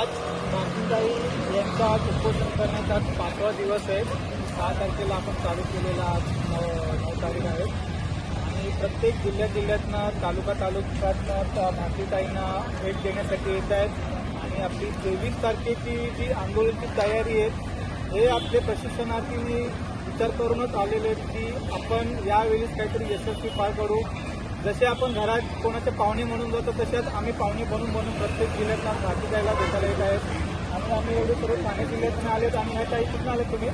आज मातुताई यांचा आज उपोषण करण्याचा आज पाचवा दिवस आहे. सहा तारखेला आपण चालू केलेला आज नऊ नऊ तारीख आहे. आणि प्रत्येक जिल्ह्यात जिल्ह्यातनं तालुका तालुक्यातनं मातुताईंना भेट देण्यासाठी येत आहेत. आणि आपली तेवीस तारखेची जी आंदोलनाची तयारी आहे हे आपले प्रशिक्षणार्थी विचार करूनच आलेले आहेत की आपण यावेळीच काहीतरी यशस्वी पार करू जसे आपण घरात कोणाचे पाहुणे म्हणून जातो तसेच आम्ही पाहुणे बनून बनून प्रत्येक जिल्ह्यातला भाजी द्यायला भेटायला येत आहेत. आणि आम्ही एवढे सर्व ठाणे जिल्ह्यातून आले तर आम्ही ह्या ताई कुठून आले तुम्ही?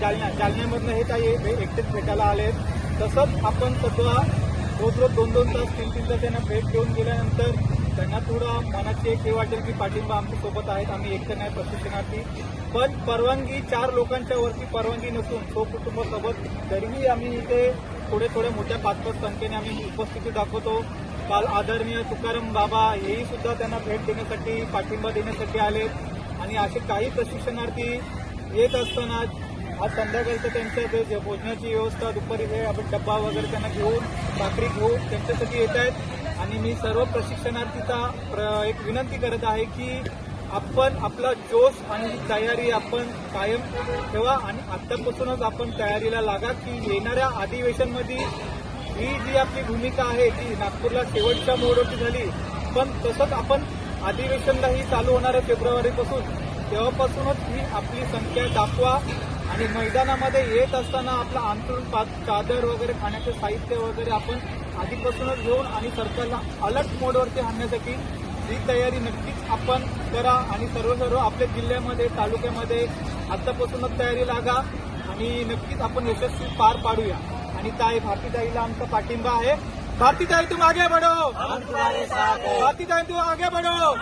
जालना. जालन्यामधनं हे ताई एकटेच भेटायला आलेत. तसंच आपण सध्या रोज रोज दोन दोन तास तीन तीन तास त्यांना भेट देऊन गेल्यानंतर त्यांना थोडं मनाची एक हे वाटेल की पाठिंबा आमच्यासोबत आहेत. आम्ही एकटं नाही प्रशिक्षणार्थी. पण परवानगी चार लोकांच्या वरती परवानगी नसून तो कुटुंबासोबत तरीही आम्ही इथे थोडे थोडे मोठ्या पाच पाच संख्येने आम्ही उपस्थिती दाखवतो. काल आदरणीय तुकाराम बाबा हेही सुद्धा त्यांना भेट देण्यासाठी पाठिंबा देण्यासाठी आलेत. आणि असे काही प्रशिक्षणार्थी येत असताना आज संध्याकाळचं त्यांच्या जे भोजनाची व्यवस्था दुपारी हे आपण डब्बा वगैरे त्यांना घेऊन भाकरी घेऊन त्यांच्यासाठी येत आहेत. आणि मी सर्व प्रशिक्षणार्थीचा प्र- एक विनंती करत आहे की आपण आपला जोश आणि तयारी आपण कायम ठेवा आणि आत्तापासूनच आपण तयारीला लागा की येणाऱ्या अधिवेशनमध्ये ही जी आपली भूमिका आहे ती नागपूरला शेवटच्या मोडवरती झाली पण तसंच आपण अधिवेशनलाही चालू होणार आहे फेब्रुवारीपासून. तेव्हापासूनच ही आपली संख्या दाखवा. आणि मैदानामध्ये येत असताना आपलं पा चादर वगैरे खाण्याचं साहित्य वगैरे आपण आधीपासूनच घेऊन आणि सरकारला अलर्ट मोडवरती आणण्यासाठी ही तयारी नक्कीच आपण करा आणि सर्व सर्व आपल्या जिल्ह्यामध्ये तालुक्यामध्ये आतापासूनच तयारी लागा आणि नक्कीच आपण यशस्वी पार पाडूया. आणि ताई भारतीताईला आमचा पाठिंबा आहे. भारतीताई तुम आगे बढ़ो भारतीताई तुम आगे बढ़ो